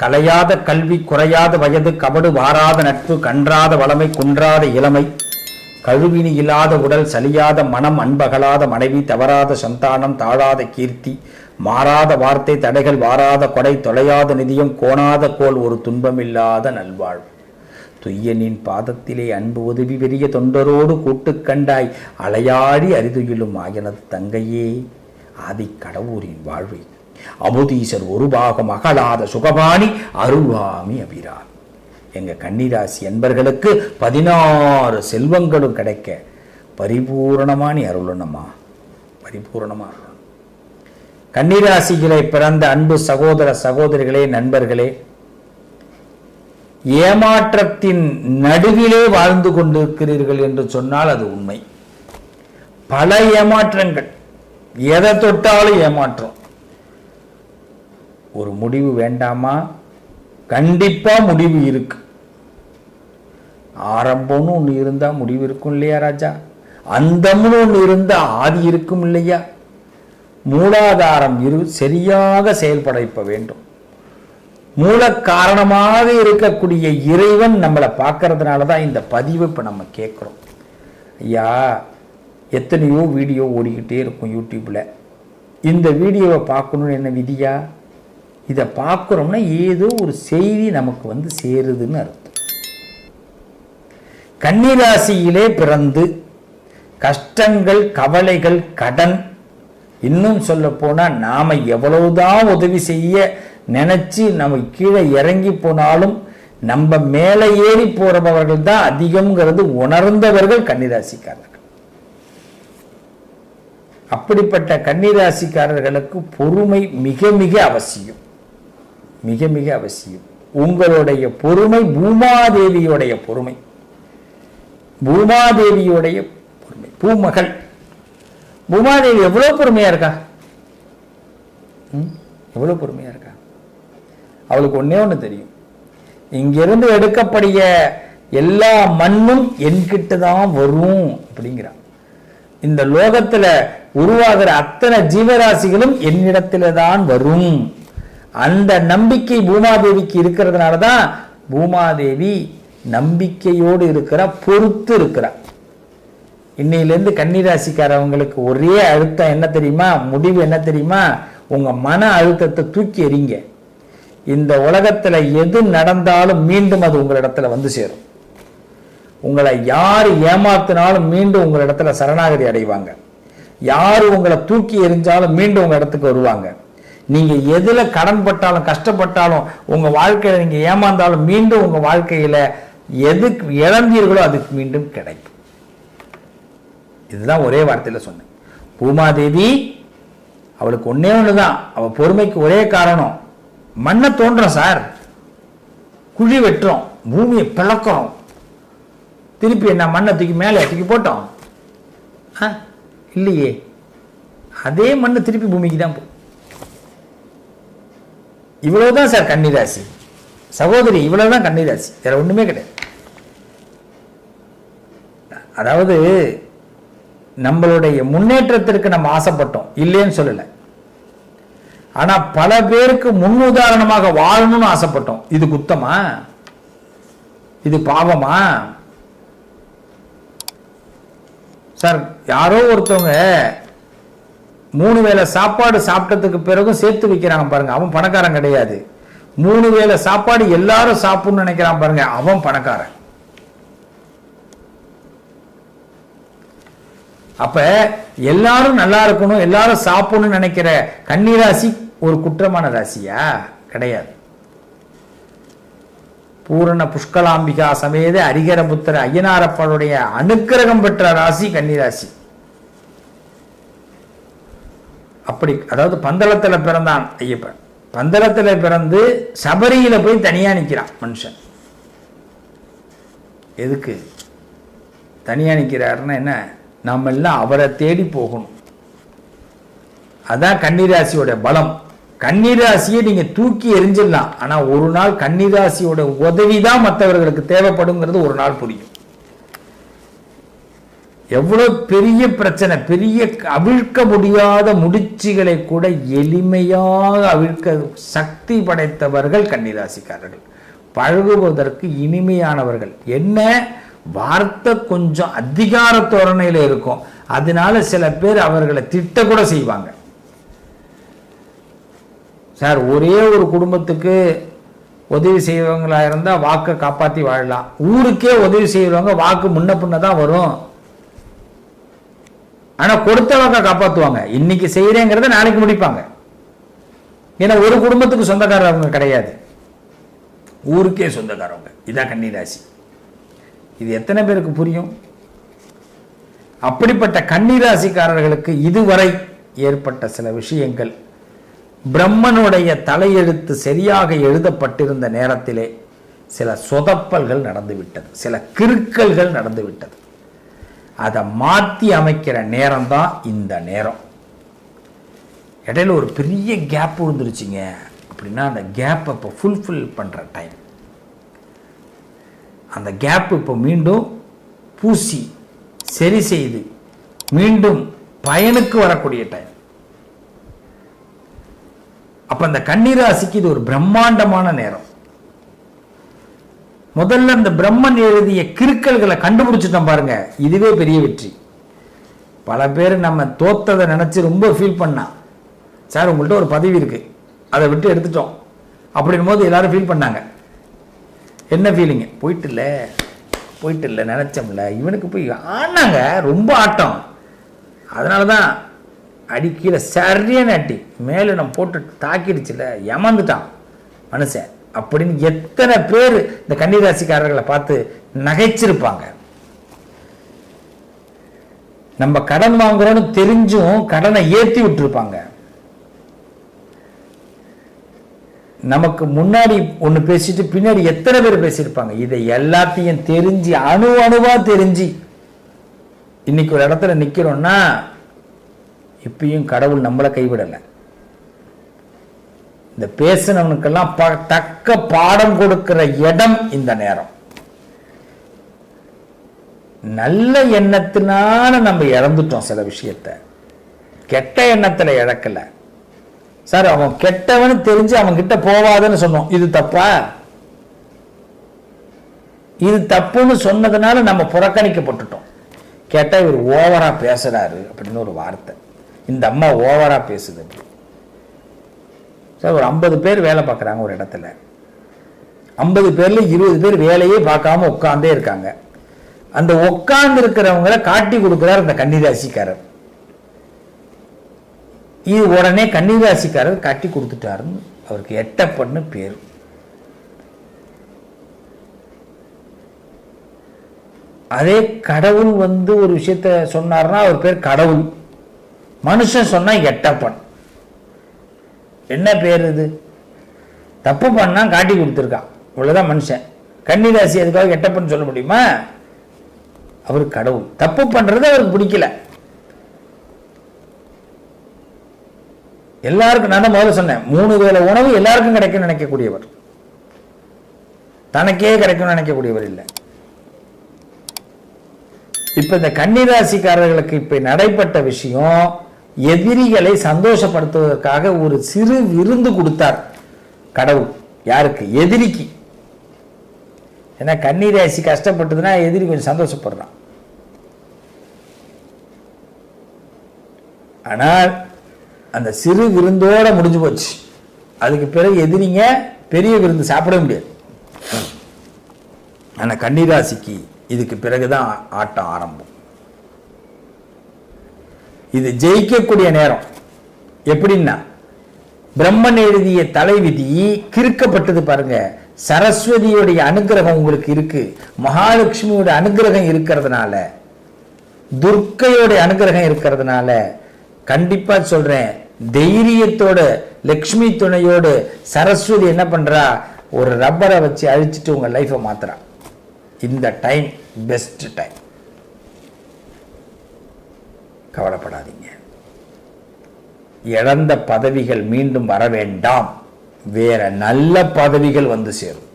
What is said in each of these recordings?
கலையாத கல்வி குறையாத வயது கபடு வாராத நட்பு கன்றாத வளமை குன்றாத இளமை கழுவினி இல்லாத உடல் சலியாத மனம் அன்பகலாத மனைவி தவறாத சந்தானம் தாழாத கீர்த்தி மாறாத வார்த்தை தடைகள் வாராத கொடை தொலையாத நிதியம் கோணாத கோல் ஒரு துன்பமில்லாத நல்வாழ்வு. துய்யனின் பாதத்திலே அன்பு உதவி பெரிய தொண்டரோடு கூட்டுக் கண்டாய் அலையாடி அரிதுயிலும் ஆயனது தங்கையே ஆதி கடவுரின் வாழ்வை அமுதீசர் ஒரு பாகம் அகலாத சுகபாணி அருள்வாமி அபிராமி. எங்க கன்னிராசி என்பர்களுக்கு பதினாறு செல்வங்களும் கிடைக்க பரிபூரணமா நீ அருளணுமா? பரிபூரணமா அருளணும். கன்னிராசிகளை பிறந்த அன்பு சகோதர சகோதரிகளே நண்பர்களே ஏமாற்றத்தின் நடுவிலே வாழ்ந்து கொண்டிருக்கிறீர்கள் என்று சொன்னால் அது உண்மை. பல ஏமாற்றங்கள். எதை தொட்டாலும் ஏமாற்றம். ஒரு முடிவு வேண்டாமா? கண்டிப்பாக முடிவு இருக்கு. ஆரம்பம்னு ஒன்று இருந்தால் முடிவு இருக்கும் இல்லையா ராஜா? அந்தம்னு ஒன்று இருந்தால் ஆதி இருக்கும் இல்லையா? மூலாதாரம் இரு சரியாக செயல்பட இப்போ வேண்டும். மூல காரணமாக இருக்கக்கூடிய இறைவன் நம்மளை பார்க்கறதுனால தான் இந்த பதிவு இப்போ நம்ம கேட்குறோம் ஐயா எத்தனையோ வீடியோ ஓடிக்கிட்டே இருக்கும் யூடியூப்பில் இந்த வீடியோவை பார்க்கணுன்னு என்ன விதியா? இதை பார்க்குறோம்னா ஏதோ ஒரு செய்தி நமக்கு வந்து சேருதுன்னு அர்த்தம். கன்னிராசியிலே பிறந்து கஷ்டங்கள் கவலைகள் கடன் இன்னும் சொல்ல போனா நாம எவ்வளவுதான் உதவி செய்ய நினைச்சு நம்ம கீழே இறங்கி போனாலும் நம்ம மேலே ஏறி போகிறவர்கள் தான் அதிகம்ங்கிறது உணர்ந்தவர்கள் கன்னிராசிக்காரர்கள். அப்படிப்பட்ட கன்னிராசிக்காரர்களுக்கு பொறுமை மிக மிக அவசியம். மிக மிக அவசியம். உங்களுடைய பொறுமை பூமாதேவியுடைய பொறுமை. பூமாதேவியுடைய பொறுமை. பூமகள். பூமாதேவி எவ்வளவு பொறுமையா இருக்கா? ம்? எவ்வளவு பொறுமையா இருக்கா? அவளுக்கு ஒன்னே ஒண்ணு தெரியும். இங்கிருந்து எடுக்கப்படிய எல்லா மண்ணும் என்கிட்ட தான் வரும் அப்படிங்கிறான் இந்த லோகத்துல உருவாகிற அத்தனை ஜீவராசிகளும் என்னிடத்துல தான் வரும். அந்த நம்பிக்கை பூமாதேவிக்கு இருக்கிறதுனால தான் பூமாதேவி நம்பிக்கையோடு இருக்கிறா பொறுத்து இருக்கிறா. இன்னையிலேருந்து கன்னிராசிக்காரவங்களுக்கு ஒரே அழுத்தம் என்ன தெரியுமா? முடிவு என்ன தெரியுமா? உங்கள் மன அழுத்தத்தை தூக்கி எறிங்க. இந்த உலகத்தில் எது நடந்தாலும் மீண்டும் அது உங்களிடத்துல வந்து சேரும். உங்களை யார் ஏமாத்தினாலும் மீண்டும் உங்களிடத்துல சரணாகதி அடைவாங்க. யார் உங்களை தூக்கி எறிஞ்சாலும் மீண்டும் உங்கள் இடத்துக்கு வருவாங்க. நீங்க எதுல கடன் பட்டாலும் கஷ்டப்பட்டாலும் உங்க வாழ்க்கையில நீங்க ஏமாந்தாலும் மீண்டும் உங்க வாழ்க்கையில எதுக்கு இழந்தீர்களோ அதுக்கு மீண்டும் கிடைக்கும். இதுதான் ஒரே வார்த்தையில சொன்னேன். பூமாதேவி அவளுக்கு ஒன்னே ஒண்ணுதான். அவள் பொறுமைக்கு ஒரே காரணம் மண்ணை தோன்றோம் சார். குழி வெட்டுறோம் பூமியை பிளக்கிறோம். திருப்பி என்ன மண்ணை தூக்கி மேலே தூக்கி போட்டோம்? ஆ இல்லையே. அதே மண்ணை திருப்பி பூமிக்கு தான் போ இவ்வளவுதான் சார் கன்னிராசி. சகோதரி இவ்வளவுதான் கன்னிராசி. வேற ஒண்ணுமே கிடையாது. அதாவது நம்மளுடைய முன்னேற்றத்திற்கு நம்ம ஆசைப்பட்டோம். இல்லைன்னு சொல்லல. ஆனா பல பேருக்கு முன்னுதாரணமாக வாழணும்னு ஆசைப்பட்டோம். இது குத்தமா இது பாவமா? சார் யாரோ ஒருத்தவங்க மூணு வேளை சாப்பாடு சாப்பிட்டதுக்கு பிறகும் சேர்த்து வைக்கிறாங்க பாருங்க. அவன் பணக்காரன் கிடையாது. மூணு வேளை சாப்பாடு எல்லாரும் சாப்பிடணும்னு நினைக்கிறான் பாருங்க. அவன் பணக்காரன். அப்ப எல்லாரும் நல்லா இருக்கணும் எல்லாரும் சாப்பிடணும்னு நினைக்கிற கன்னிராசி ஒரு குற்றமான ராசியா? கிடையாது. பூரண புஷ்கலாம்பிகா சமேத அரிகரபுத்திர ஐயனாரப்பனுடைய அனுக்கிரகம் பெற்ற ராசி கன்னிராசி. அப்படி அதாவது பந்தளத்துல பிறந்தான் ஐயப்பன். பந்தளத்துல பிறந்து சபரியில போய் தனியா நிக்கிறான் மனுஷன். எதுக்கு? தனியா நிற்கிறாருன்னா என்ன? நம்ம எல்லாம் அவரை தேடி போகணும். அதான் கன்னிராசியோட பலம். கன்னிராசியை நீங்க தூக்கி எரிஞ்சிடலாம் ஆனா ஒரு நாள் கன்னிராசியோட உதவி தான் மற்றவர்களுக்கு தேவைப்படுங்கிறது ஒரு நாள் புரியும். எவ்வளோ பெரிய பிரச்சனை பெரிய அவிழ்க்க முடியாத முடிச்சுகளை கூட எளிமையாக அவிழ்க்க சக்தி படைத்தவர்கள் கன்னிராசிக்காரர்கள். பழகுவதற்கு இனிமையானவர்கள். என்ன? வார்த்தை கொஞ்சம் அதிகார தோரணையில் இருக்கும். அதனால சில பேர் அவர்களை திட்ட கூட செய்வாங்க. சார் ஒரே ஒரு குடும்பத்துக்கு உதவி செய்வங்களா இருந்தால் வாக்கை காப்பாற்றி வாழலாம். ஊருக்கே உதவி செய்கிறவங்க வாக்கு முன்ன பின்ன தான் வரும். ஆனால் கொடுத்தவங்க காப்பாற்றுவாங்க இன்னைக்கு செய்கிறேங்கிறத நாளைக்கு முடிப்பாங்க. ஏன்னா ஒரு குடும்பத்துக்கு சொந்தக்காரவங்க கிடையாது. ஊருக்கே சொந்தக்காரவங்க. இதான் கன்னிராசி. இது எத்தனை பேருக்கு புரியும்? அப்படிப்பட்ட கன்னிராசிக்காரர்களுக்கு இதுவரை ஏற்பட்ட சில விஷயங்கள். பிரம்மனுடைய தலையெழுத்து சரியாக எழுதப்பட்டிருந்த நேரத்திலே சில சொதப்பல்கள் நடந்துவிட்டது. சில கிருக்கல்கள் நடந்துவிட்டது. அதை மாற்றி அமைக்கிற நேரம் தான் இந்த நேரம். இடையில ஒரு பெரிய கேப் விழுந்துருச்சுங்க. அப்படின்னா அந்த கேப்பை இப்போ ஃபுல்ஃபில் பண்ணுற டைம் அந்த கேப் இப்போ மீண்டும் பூசி சரி செய்து மீண்டும் பயனுக்கு வரக்கூடிய டைம் அப்போ அந்த கண்ணீராசிக்கு இது ஒரு பிரம்மாண்டமான நேரம். முதல்ல இந்த பிரம்மன் எழுதிய கிருக்கல்களை கண்டுபிடிச்சிட்டோம் பாருங்க. இதுவே பெரிய வெற்றி. பல பேர் நம்ம தோத்ததை நினைச்சு ரொம்ப ஃபீல் பண்ணா. சார் உங்கள்கிட்ட ஒரு பதவி இருக்கு. அதை விட்டு எடுத்துட்டோம். அப்படின் போது எல்லாரும் ஃபீல் பண்ணாங்க. என்ன ஃபீலிங்கு போயிட்டு இல்லை. போயிட்டு இல்லை நினச்சோம்ல இவனுக்கு போய் ஆனாங்க. ரொம்ப ஆட்டம். அதனால தான் அடி கீழே சரியான அட்டி மேலே நம்ம போட்டு தாக்கிடுச்சுல. ஏமாந்துட்டான் மனுஷன். அப்படின்னு எத்தனை பேர் இந்த கன்னிராசிக்காரர்களை பார்த்து நகைச்சிருப்பாங்க. நம்ம கடன் வாங்குறோம்னு தெரிஞ்சும் கடனை ஏற்றி விட்டுருப்பாங்க. நமக்கு முன்னாடி ஒன்று பேசிட்டு பின்னாடி எத்தனை பேர் பேசியிருப்பாங்க? இதை எல்லாத்தையும் தெரிஞ்சு அணு அணுவா தெரிஞ்சு இன்னைக்கு ஒரு இடத்துல நிக்கிறோம்னா இப்பயும் கடவுள் நம்மளை கைவிடலை. இந்த பேசினவனுக்கெல்லாம் ப- தக்க பாடம் கொடுக்கிற இடம் இந்த நேரம். நல்ல எண்ணத்தினால நம்ம இழந்துட்டோம் சில விஷயத்த. கெட்ட எண்ணத்துல இழக்கல. சார் அவன் கெட்டவன் தெரிஞ்சு அவன் கிட்ட போவாதுன்னு சொன்னோம். இது தப்பா? இது தப்புன்னு சொன்னதுனால நம்ம புறக்கணிக்கப்பட்டுட்டோம். கேட்டா இவர் ஓவரா பேசுறாரு அப்படின்னு ஒரு வார்த்தை. இந்த அம்மா ஓவரா பேசுது. அப்படி. சார் ஒரு ஐம்பது பேர் வேலை பார்க்குறாங்க ஒரு இடத்துல. ஐம்பது பேர்ல இருபது பேர் வேலையே பார்க்காம உட்காந்தே இருக்காங்க. அந்த உட்கார்ந்து இருக்கிறவங்கள காட்டி கொடுக்குறார் அந்த கன்னிராசிக்காரர். இது உடனே கன்னிராசிக்காரர் காட்டி கொடுத்துட்டாருன்னு அவருக்கு எட்டப்பண்ணு பேர். அதே கடவுள் வந்து ஒரு விஷயத்த சொன்னார்னா அவர் பேர் கடவுள். மனுஷன் சொன்னா எட்டப்பன். என்ன பேர் இது? தப்பு பண்ணா காட்டி கொடுத்துருக்கான். இவ்வளோதான் மனுஷன். கன்னிராசி அதுக்காக எட்டப்பன்னு சொல்ல முடியுமா? அவர் கடவுள். தப்பு பண்ணுறது அவருக்கு பிடிக்கல. எல்லாருக்கும் நான் தான் முதல்ல சொன்னேன். மூணு வேளை உணவு எல்லாருக்கும் கிடைக்கும் நினைக்கக்கூடியவர். தனக்கே கிடைக்கும்னு நினைக்கக்கூடியவர் இல்லை. இப்ப இந்த கன்னிராசிக்காரர்களுக்கு இப்ப நடைபெற்ற விஷயம் எதிரிகளை சந்தோஷப்படுத்துவதற்காக ஒரு சிறு விருந்து கொடுத்தார். கடவுள் யாருக்கு? எதிரிக்கு. ஏன்னா கன்னிராசி கஷ்டப்பட்டதுன்னா எதிரி கொஞ்சம் சந்தோஷப்படுறான். ஆனால் அந்த சிறு விருந்தோட முடிஞ்சு போச்சு. அதுக்கு பிறகு எதிரிங்க பெரிய விருந்து சாப்பிட முடியாது. ஆனா கன்னிராசிக்கு இதுக்கு பிறகுதான் ஆட்டம் ஆரம்பம். இது ஜெயிக்கக்கூடிய நேரம். எப்படின்னா பிரம்மன் எழுதிய தலைவிதி கிறுக்கப்பட்டது பாருங்க. சரஸ்வதியுடைய அனுகிரகம் உங்களுக்கு இருக்கு. மகாலட்சுமியோட அனுகிரகம் இருக்கிறதுனால துர்க்கையோட அனுகிரகம் இருக்கிறதுனால கண்டிப்பா சொல்றேன் தைரியத்தோட லக்ஷ்மி துணையோடு சரஸ்வதி என்ன பண்றா? ஒரு ரப்பரை வச்சு அழிச்சிட்டு உங்க லைஃபை மாத்துறா. இந்த டைம் பெஸ்ட் டைம் கவலைப்படாதீங்க. இழந்த பதவிகள் மீண்டும் வர வேண்டாம். வேற நல்ல பதவிகள் வந்து சேரும்.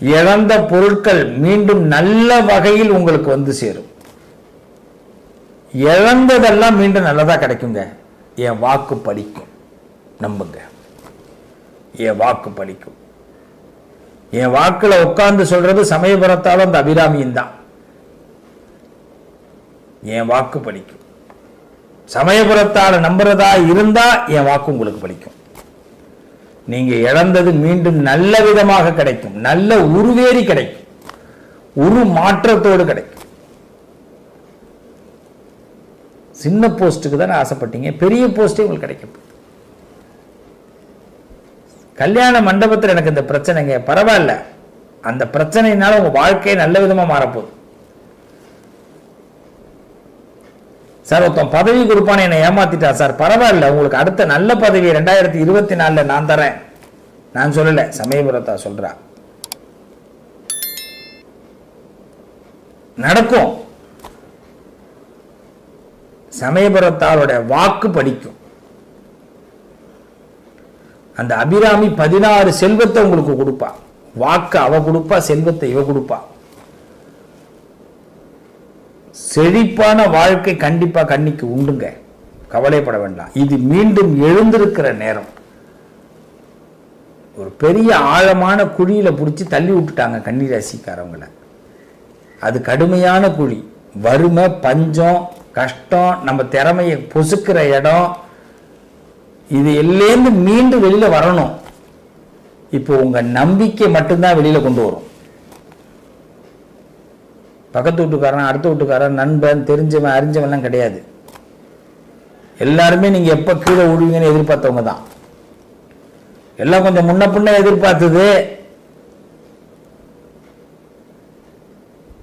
இழந்த பொருட்கள் மீண்டும் நல்ல வகையில் உங்களுக்கு வந்து சேரும். இழந்ததெல்லாம் மீண்டும் நல்லதா கிடைக்குங்க. என் வாக்கு பலிக்கும். நம்புங்க. என் வாக்கு பலிக்கும். என் வாக்குல உட்கார்ந்து சொல்றது சமயபுரத்தாலும் அந்த அபிராமியும் தான். என் வாக்கு பலிக்கும் சமயபுரத்தால நம்புறதா இருந்தா என் வாக்கு உங்களுக்கு பலிக்கும் நீங்க இழந்தது மீண்டும் நல்ல விதமாக கிடைக்கும். நல்ல உருவேறி கிடைக்கும். உரு மாற்றத்தோடு கிடைக்கும். சின்ன போஸ்ட்டுக்கு தானே ஆசைப்பட்டீங்க? பெரிய போஸ்டே உங்களுக்கு கிடைக்கும். கல்யாண மண்டபத்தில் எனக்கு இந்த பிரச்சனைங்க. பரவாயில்ல. அந்த பிரச்சனையினால உங்க வாழ்க்கையை நல்ல விதமா மாறப்போகுது. சார் ஒருத்தன் பதவி கொடுப்பான்னு என்னை ஏமாத்திட்டா சார். பரவாயில்ல உங்களுக்கு அடுத்த நல்ல பதவி ரெண்டாயிரத்தி இருபத்தி நாலில் நான் தரேன். நான் சொல்லல சமயபுரத்தா சொல்றா. நடக்கும். சமயபுரத்தாளுடைய வாக்கு படிக்கும். அந்த அபிராமி பதினாறு செல்வத்தை உங்களுக்கு கொடுப்பா. வாக்கு அவ கொடுப்பா செல்வத்தை இவ கொடுப்பா. செழிப்பான வாழ்க்கை கண்டிப்பாக கண்ணிக்கு உண்டுங்க. கவலைப்பட வேண்டாம். இது மீண்டும் எழுந்திருக்கிற நேரம். ஒரு பெரிய ஆழமான குழியில் பிடிச்சி தள்ளி விட்டுட்டாங்க கன்னிராசிக்காரவங்கள. அது கடுமையான குழி. வறுமை பஞ்சம் கஷ்டம் நம்ம திறமையை பொசுக்கிற இடம். இது எல்லேருந்து மீண்டும் வெளியில் வரணும். இப்போ உங்கள் நம்பிக்கை மட்டும்தான் வெளியில் கொண்டு வரும். பக்கத்து வீட்டுக்காரன் அடுத்த வீட்டுக்காரன் நண்பன் தெரிஞ்சவன் அறிஞ்சவன்லாம் கிடையாது. எல்லாருமே நீங்க எப்ப கீழே விடுவீங்கன்னு எதிர்பார்த்தவங்க தான். எல்லாம் கொஞ்சம் முன்ன பின்ன எதிர்பார்த்தது.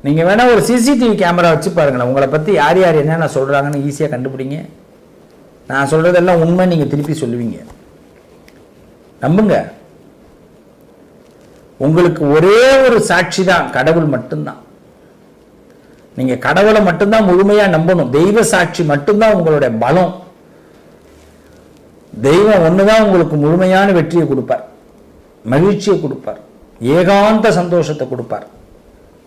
நீங்க வேணா ஒரு சிசிடிவி கேமரா வச்சு பாருங்களேன். உங்களை பத்தி யார் யார் என்னென்ன சொல்றாங்கன்னு ஈஸியா கண்டுபிடிங்க. நான் சொல்றதெல்லாம் உண்மை நீங்க திருப்பி சொல்லுவீங்க. நம்புங்க. உங்களுக்கு ஒரே ஒரு சாட்சி தான் கடவுள் மட்டும்தான். நீங்க கடவுளை மட்டும்தான் முழுமையா நம்பணும். தெய்வ சாட்சி மட்டும்தான் உங்களுடைய பலம். தெய்வம் ஒண்ணுதான் உங்களுக்கு முழுமையான வெற்றியை கொடுப்பார். மகிழ்ச்சியை கொடுப்பார். ஏகாந்த சந்தோஷத்தை கொடுப்பார்.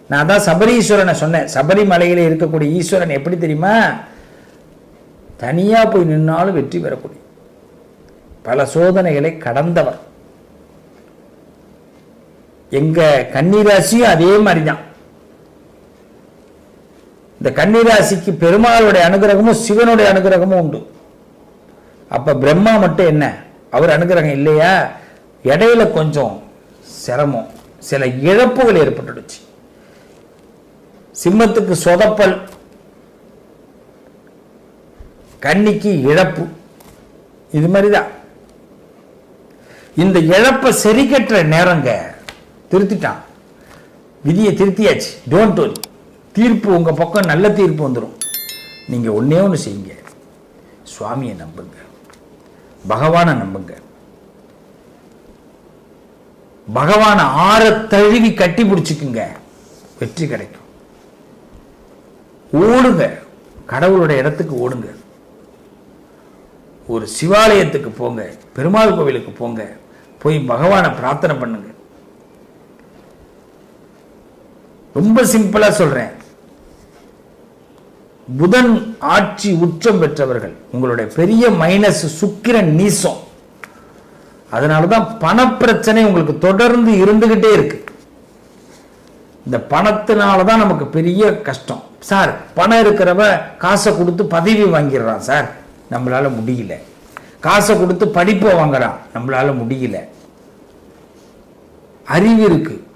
நான் தான் சபரீஸ்வரனை சொன்னேன். சபரிமலையில இருக்கக்கூடிய ஈஸ்வரன் எப்படி தெரியுமா? தனியா போய் நின்னாலும் வெற்றி பெறக்கூடிய பல சோதனைகளை கடந்தவர். எங்க கன்னிராசியும் அதே மாதிரிதான். இந்த கன்னிராசிக்கு பெருமாளுடைய அனுகிரகமும் சிவனுடைய அனுகிரகமும் உண்டு. அப்ப பிரம்மா மட்டும் என்ன? அவர் அனுகிரகம் இல்லையா? இடையில கொஞ்சம் சிரமம் சில இழப்புகள் ஏற்பட்டுடுச்சு. சிம்மத்துக்கு சொதப்பல் கன்னிக்கு இழப்பு இது மாதிரிதான். இந்த இழப்பை சரி கட்டுற நேரங்க திருத்திட்டான். விதியை திருத்தியாச்சு. டோன்ட் வரி தீர்ப்பு உங்க பக்கம் நல்ல தீர்ப்பு வந்துடும் நீங்க ஒன்றே ஒன்று செய்யுங்க. சுவாமியை நம்புங்க. பகவானை நம்புங்க. பகவானை ஆற தழுவி கட்டி பிடிச்சிக்குங்க. வெற்றி கிடைக்கும். ஓடுங்க. கடவுளோட இடத்துக்கு ஓடுங்க. ஒரு சிவாலயத்துக்கு போங்க. பெருமாள் கோவிலுக்கு போங்க. போய் பகவானை பிரார்த்தனை பண்ணுங்க. ரொம்ப சிம்பிளா சொல்றேன். புதன் ஆட்சி உச்சம் பெற்றவர்கள். உங்களுடைய பெரிய மைனஸ் சுக்கிரன் நீசம். அதனாலதான் பணப்பிரச்சனை உங்களுக்கு தொடர்ந்து இருந்துகிட்டே இருக்கு. இந்த பணத்தினால தான் நமக்கு பெரிய கஷ்டம். சார் பணம் இருக்கிறவ காசை கொடுத்து பதவி வாங்கிடுறான் சார். நம்மளால முடியல. காசை கொடுத்து படிப்பை வாங்குறான். நம்மளால முடியல. அறிவு இருக்கு.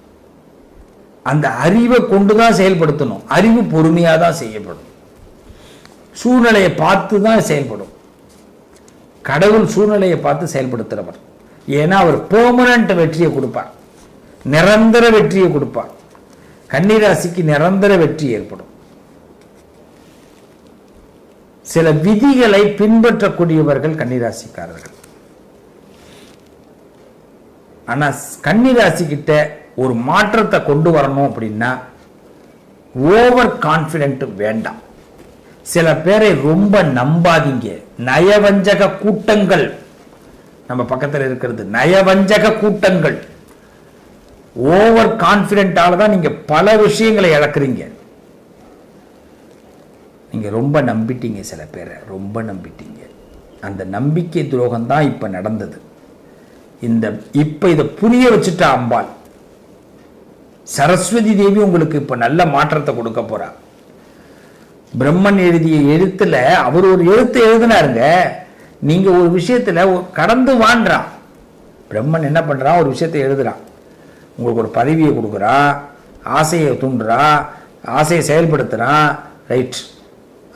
அந்த அறிவை கொண்டு தான் செயல்படுத்தணும். அறிவு பொறுமையாக தான் செய்யப்படும். சூழ்நிலையை பார்த்து தான் செயல்படும். கடவுள் சூழ்நிலையை பார்த்து செயல்படுத்துகிறவர் ஏன்னா அவர் பெர்மனண்ட் வெற்றியை கொடுப்பார். நிரந்தர வெற்றியை கொடுப்பார். கன்னிராசிக்கு நிரந்தர வெற்றி ஏற்படும். சில விதிகளை பின்பற்றக்கூடியவர்கள் கன்னிராசிக்காரர்கள். ஆனா கன்னிராசிக்கிட்ட ஒரு மாற்றத்தை கொண்டு வரணும் அப்படின்னா ஓவர் கான்பிடென்ட் வேண்டாம். சில பேரை ரொம்ப நம்பாதீங்க. நயவஞ்சக கூட்டங்கள். நம்ம பக்கத்தில் இருக்கிறது. நயவஞ்சக கூட்டங்கள். ஓவர் கான்ஃபிடென்ட்டால தான் நீங்க பல விஷயங்களை இழக்கிறீங்க. நீங்க ரொம்ப நம்பிட்டீங்க சில பேரை. ரொம்ப நம்பிட்டீங்க. அந்த நம்பிக்கை துரோகம் தான் இப்ப நடந்தது. இந்த இப்ப இதை புரிய வச்சுட்டா அம்பாள். சரஸ்வதி தேவி உங்களுக்கு இப்ப நல்ல மாற்றத்தை கொடுக்க போறா. பிரம்மன் எழுதிய எழுத்துல அவர் ஒரு எழுத்து எழுதினாருங்க. நீங்க ஒரு விஷயத்துல கடந்து வாண்டான் பிரம்மன் என்ன பண்றான் ஒரு விஷயத்தை எழுதுறான் உங்களுக்கு ஒரு பதவியை கொடுக்குறான் ஆசையை தூண்டுறான் ஆசையை செயல்படுத்துறான் ரைட்.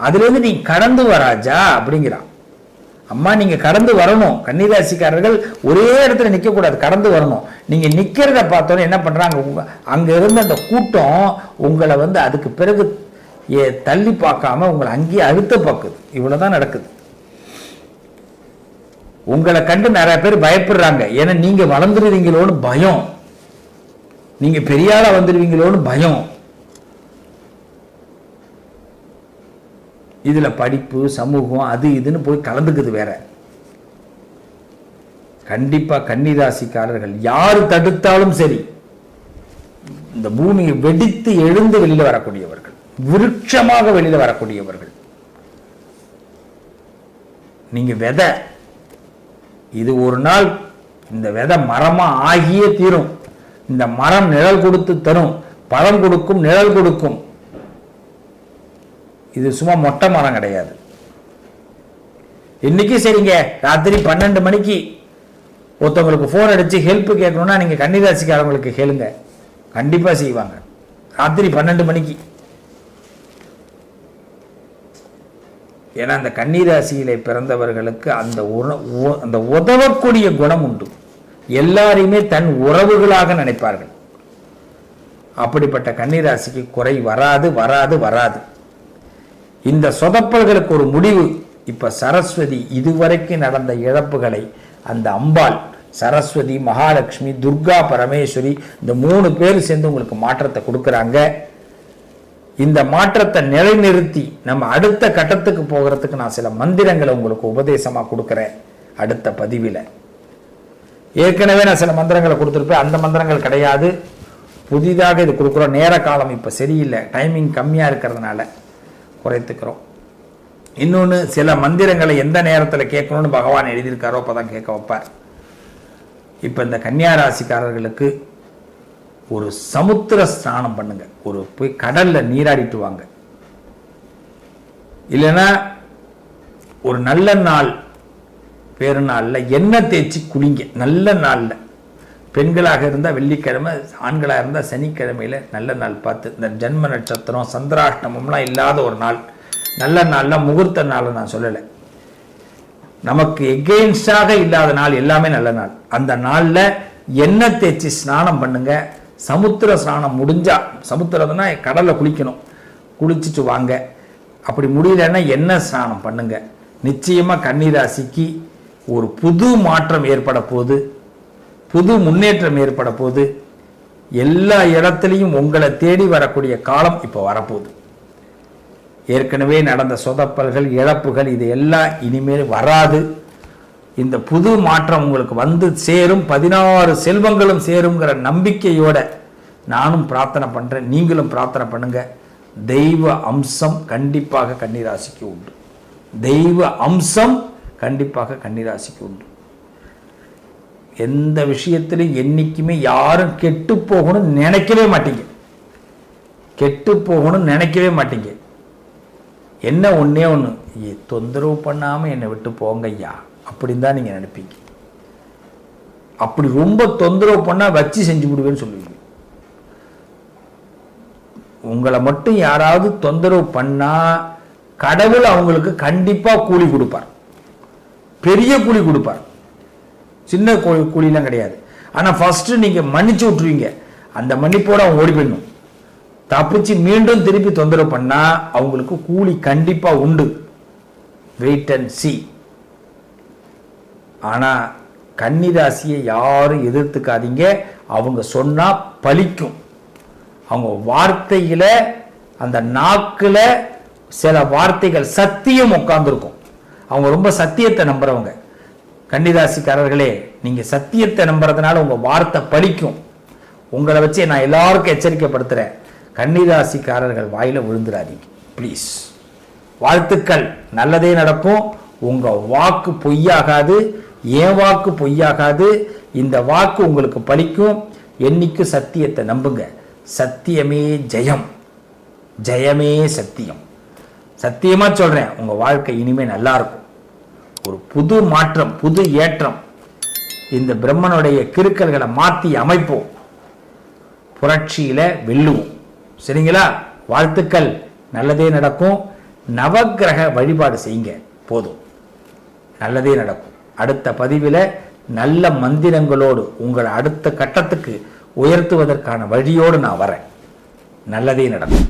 அதுலேருந்து நீ கடந்து வராஜா அப்படிங்கிறான் அம்மா நீங்க கடந்து வரணும். கன்னிராசிக்காரர்கள் ஒரே இடத்துல நிக்க கூடாது கடந்து வரணும். நீங்க நிக்கிறத பார்த்தோன்னே என்ன பண்றாங்க? உங்க- அங்க இருந்த அந்த கூட்டம் உங்களை வந்து அதுக்கு பிறகு ஏ- தள்ளி பார்க்காம உங்களை அங்கேயே அழுத்த பார்க்குது. இவ்வளவுதான் நடக்குது. உங்களை கண்டு நிறைய பேர் பயப்படுறாங்க. ஏன்னா நீங்க வளர்ந்துருவீங்களோன்னு பயம். நீங்க பெரிய வந்துடுவீங்களோன்னு வந்துருவீங்களோன்னு பயம். இதுல படிப்பு சமூகம் அது இதுன்னு போய் கலந்துக்குது வேற. கண்டிப்பா கன்னிராசிக்காரர்கள் யார் தடுத்தாலும் சரி இந்த பூமியை வெடித்து எழுந்து வெளியில வரக்கூடியவர்கள். விருட்சமாக வெளியில் வரக்கூடியவர்கள். நீங்க விதை. இது ஒரு நாள் இந்த விதை மரமா ஆகியே தீரும். இந்த மரம் நிழல் கொடுத்து தரும். பழம் கொடுக்கும் நிழல் கொடுக்கும். இது சும்மா மொட்டை மரம் கிடையாது. இன்னைக்கு சரிங்க. ராத்திரி பன்னெண்டு மணிக்கு ஒருத்தவங்களுக்கு ஃபோன் அடிச்சு ஹெல்ப் கேட்கணும்னா நீங்க கன்னிராசிக்காரவங்களுக்கு கேளுங்க. கண்டிப்பா செய்வாங்க. ராத்திரி பன்னெண்டு மணிக்கு. ஏன்னா அந்த கன்னிராசியிலே பிறந்தவர்களுக்கு அந்த உண- அந்த உதவக்கூடிய குணம் உண்டு. எல்லாரையுமே தன் உறவுகளாக நினைப்பார்கள். அப்படிப்பட்ட கன்னிராசிக்கு குறை வராது வராது வராது. இந்த சொதப்பல்களுக்கு ஒரு முடிவு. இப்ப சரஸ்வதி இதுவரைக்கும் நடந்த இழப்புகளை அந்த அம்பாள் சரஸ்வதி மகாலட்சுமி துர்கா பரமேஸ்வரி இந்த மூணு பேர் சேர்ந்து உங்களுக்கு மாற்றத்தை கொடுக்குறாங்க. இந்த மாற்றத்தை நிலைநிறுத்தி நம்ம அடுத்த கட்டத்துக்கு போகிறதுக்கு நான் சில மந்திரங்களை உங்களுக்கு உபதேசமாக கொடுக்குறேன். அடுத்த பதிவில். ஏற்கனவே நான் சில மந்திரங்களை கொடுத்துருப்பேன். அந்த மந்திரங்கள் கிடையாது. புதிதாக இது கொடுக்குறோம். நேர காலம் இப்போ சரியில்லை. டைமிங் கம்மியாக இருக்கிறதுனால குறைத்துக்கிறோம். இன்னொன்று சில மந்திரங்களை எந்த நேரத்தில் கேட்கணும்னு பகவான் எழுதியிருக்காரோ அப்போ தான் கேட்க வைப்பார். இப்போ இந்த கன்னியா ராசிக்காரர்களுக்கு ஒரு சமுத்திர ஸ்நானம் பண்ணுங்க. ஒரு போய் கடல்ல நீராடிட்டு வாங்க. இல்லைன்னா ஒரு நல்ல நாள் பெருநாளில் எண்ணெய் தேய்ச்சி குளிங்க. நல்ல நாளில். பெண்களாக இருந்தால் வெள்ளிக்கிழமை ஆண்களாக இருந்தால் சனிக்கிழமையில் நல்ல நாள் பார்த்து இந்த ஜென்ம நட்சத்திரம் சந்திராஷ்டமம்லாம் இல்லாத ஒரு நாள் நல்ல நாளில் முகூர்த்த நாள் நான் சொல்லலை. நமக்கு எகெயின்ஸ்டாக இல்லாத நாள் எல்லாமே நல்ல நாள். அந்த நாளில் எண்ணெய் தேய்ச்சி ஸ்நானம் பண்ணுங்க. சமுத்திர ஸ்நானம் முடிஞ்சா சமுத்திரம்னா கடலில் குளிக்கணும். குளிச்சுட்டு வாங்க. அப்படி முடியலன்னா என்ன ஸ்நானம் பண்ணுங்க? நிச்சயமாக கன்னிராசிக்கு ஒரு புது மாற்றம் ஏற்பட போகுது. புது முன்னேற்றம் ஏற்பட போகுது. எல்லா இடத்துலையும் உங்களை தேடி வரக்கூடிய காலம் இப்போ வரப்போகுது. ஏற்கனவே நடந்த சொதப்பல்கள் இழப்புகள் இது எல்லாம் இனிமேல் வராது. இந்த புது மாற்றம் உங்களுக்கு வந்து சேரும் பதினாறு செல்வங்களும் சேருங்கிற நம்பிக்கையோட நானும் பிரார்த்தனை பண்றேன். நீங்களும் பிரார்த்தனை பண்ணுங்க. தெய்வ அம்சம் கண்டிப்பாக கன்னிராசிக்கு உண்டு. தெய்வ அம்சம் கண்டிப்பாக கன்னிராசிக்கு உண்டு. எந்த விஷயத்திலையும் என்னைக்குமே யாரும் கெட்டு போகணும்னு நினைக்கவே மாட்டீங்க. கெட்டு போகணும்னு நினைக்கவே மாட்டீங்க. என்ன ஒன்றே ஒன்று தொந்தரவு பண்ணாம என்னை விட்டு போங்க ஐயா அப்படின்னு தான் நீங்க நினைப்பீங்க. அப்படி ரொம்ப தொந்தரவு பண்ணா வச்சு செஞ்சு விடுவேன்னு சொல்லுவீங்க. உங்களை மட்டும் யாராவது தொந்தரவு பண்ணா கடவுள் அவங்களுக்கு கண்டிப்பா கூலி கொடுப்பார். பெரிய கூலி கொடுப்பார். சின்ன கூலி கூலிலாம் கிடையாது. ஆனா ஃபர்ஸ்ட் நீங்க மன்னிச்சு விட்டுருவீங்க. அந்த மன்னிப்போட அவங்க ஓடி போயிடணும். தப்பிச்சு மீண்டும் திருப்பி தொந்தரவு பண்ணா அவங்களுக்கு கூலி கண்டிப்பா உண்டு. வெயிட் அண்ட் சி ஆனால் கன்னிராசியை யாரும் எதிர்த்துக்காதீங்க. அவங்க சொன்னால் பலிக்கும் அவங்க வார்த்தையில் அந்த நாக்கில் சில வார்த்தைகள் சத்தியம் உட்காந்துருக்கும் அவங்க ரொம்ப சத்தியத்தை நம்புறவங்க. கன்னிராசிக்காரர்களே நீங்கள் சத்தியத்தை நம்புறதுனால உங்கள் வார்த்தை பலிக்கும் உங்களை வச்சு நான் எல்லாருக்கும் எச்சரிக்கைப்படுத்துகிறேன் கன்னிராசிக்காரர்கள் வாயில் விழுந்துடாதீங்க. ப்ளீஸ் வாழ்த்துக்கள். நல்லதே நடக்கும். உங்கள் வாக்கு பொய்யாகாது. என் வாக்கு பொய்யாகாது? இந்த வாக்கு உங்களுக்கு பலிக்கும். என்னைக்கு சத்தியத்தை நம்புங்க. சத்தியமே ஜெயம். ஜெயமே சத்தியம். சத்தியமாக சொல்கிறேன் உங்கள் வாழ்க்கை இனிமேல் நல்லா இருக்கும். ஒரு புது மாற்றம் புது ஏற்றம். இந்த பிரம்மனுடைய கிருக்கல்களை மாற்றி அமைப்போம். புரட்சியில் வெல்லுவோம். சரிங்களா? வாழ்த்துக்கள். நல்லதே நடக்கும். நவக்கிரக வழிபாடு செய்யுங்க. போதும். நல்லதே நடக்கும். அடுத்த பதிவில் நல்ல மந்திரங்களோடு உங்களை அடுத்த கட்டத்துக்கு உயர்த்துவதற்கான வழியோடு நான் வரேன். நல்லதே நடக்கும்.